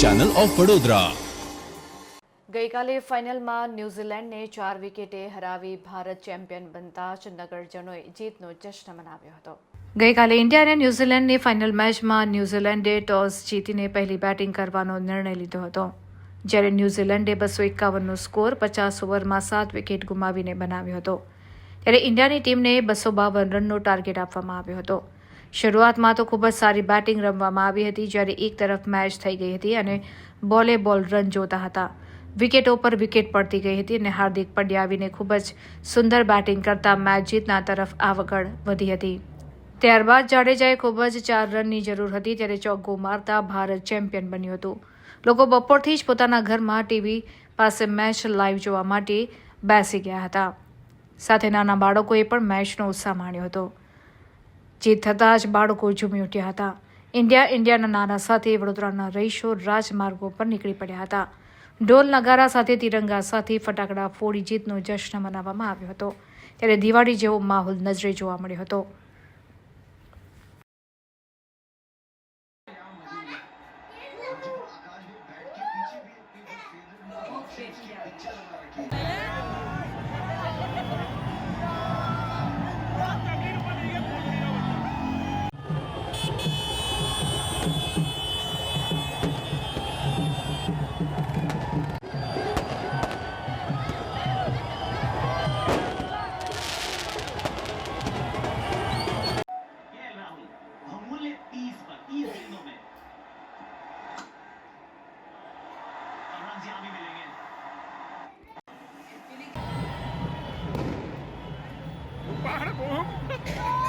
Channel of Vadodara ગઈકાલે ફાઇનલમાં ન્યૂઝીલેન્ડને ચાર વિકેટે હરાવી ભારત ચેમ્પિયન બનતા જ નગરજનોએ જીતનો જશ્ન મનાવ્યો હતો. ગઈકાલે ઇન્ડિયા અને ન્યૂઝીલેન્ડની ફાઇનલ મેચમાં ન્યૂઝીલેન્ડે ટોસ જીતીને પહેલી બેટિંગ કરવાનો નિર્ણય લીધો હતો. જ્યારે ન્યૂઝીલેન્ડે બસો એકાવનનો સ્કોર પચાસ ઓવરમાં સાત વિકેટ ગુમાવીને બનાવ્યો હતો. ત્યારે ઇન્ડિયાની ટીમને બસો બાવન રનનો ટાર્ગેટ આપવામાં આવ્યો હતો. શરૂઆતમાં તો ખૂબ જ સારી બેટિંગ રમવામાં આવી હતી, જ્યારે એક તરફ મેચ થઈ ગઈ હતી અને બોલે બોલ રન જોતા હતા. વિકેટો પર વિકેટ પડતી ગઈ હતી અને હાર્દિક પંડ્યા આવીને ખૂબ જ સુંદર બેટિંગ કરતા મેચ જીતના તરફ આગળ વધી હતી. ત્યારબાદ જાડેજાએ ખૂબ જ ચાર રનની જરૂર હતી, ત્યારે ચોગ્ગો મારતા ભારત ચેમ્પિયન બન્યું હતું. લોકો બપોરથી જ પોતાના ઘરમાં ટીવી પાસે મેચ લાઈવ જોવા માટે બેસી ગયા હતા. સાથે નાના બાળકોએ પણ મેચનો ઉત્સાહ માણ્યો હતો. જીત થતાં જ બાળકો ઝૂમી ઉઠ્યા હતા. ઇન્ડિયા ઇન્ડિયાના નારા સાથે વડોદરાના રહીશો રાજમાર્ગો પર નીકળી પડ્યા હતા. ઢોલ નગારા સાથે તિરંગા સાથે ફટાકડા ફોડી જીતનો જશ્ન મનાવવામાં આવ્યો હતો. ત્યારે દિવાળી જેવો માહોલ નજરે જોવા મળ્યો હતો. ये Yeah.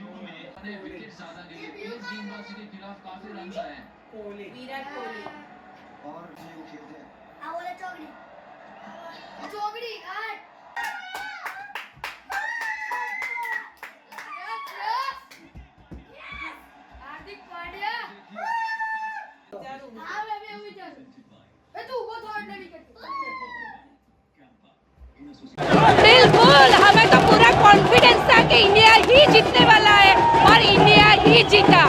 युग में ने विकेट ज्यादा लिए तेज गेंदबाजी के खिलाफ काफी रन आए हैं विराट कोहली और भी वो खेलते हैं आवला चौकड़ी चौकड़ी आठ बिल्कुल हमें तो पूरा कॉन्फिडेंस था कि इंडिया ही जीतने वाला है और इंडिया ही जीता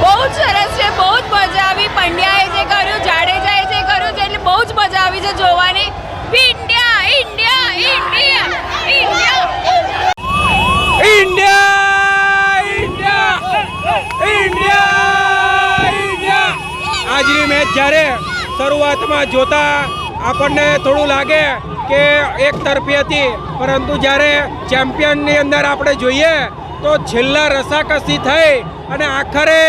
બહુ જ સરસ છે બહુ જ મજા આવી પંડ્યાએ જે કર્યું જાડેજાએ જે કર્યું છે એટલે બહુ જ મજા આવી છે જોવાની ઇન્ડિયા ઇન્ડિયા ઇન્ડિયા ઇન્ડિયા આજની મેચ જ્યારે શરૂઆતમાં જોતા આપણને થોડું લાગે કે એક તરફી હતી, પરંતુ જ્યારે ચેમ્પિયનની અંદર આપણે જોઈએ, તો છેલ્લા રસાકસી થઈ અને આખરે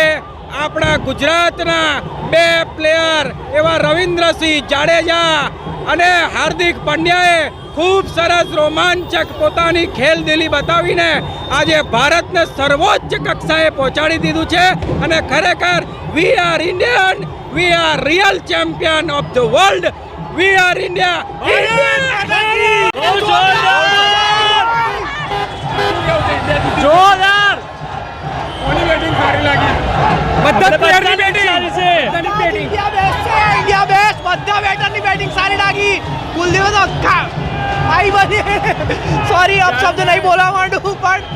આપણા ગુજરાતના બે પ્લેયર એવા રવિન્દ્રસિંહ જાડેજા અને હાર્દિક પંડ્યાએ ખૂબ સરસ રોમાંચક પોતાની ખેલદિલી બતાવીને આજે ભારતને સર્વોચ્ચ કક્ષાએ પહોંચાડી દીધું છે અને ખરેખર we are Indian we are real champion of the world we are India જોરદાર કોની બેટિંગ સારી લાગી બધા પ્લેયરની બેટિંગ સારી છે બધાની બેટિંગ ઇન્ડિયા બેસ્ટ છે ઇન્ડિયા બેસ્ટ બધા બેટરની બેટિંગ સારી લાગી કુલદીપ તો આઈ બધી સોરી અપશબ્દ નહીં બોલવા માંડું પણ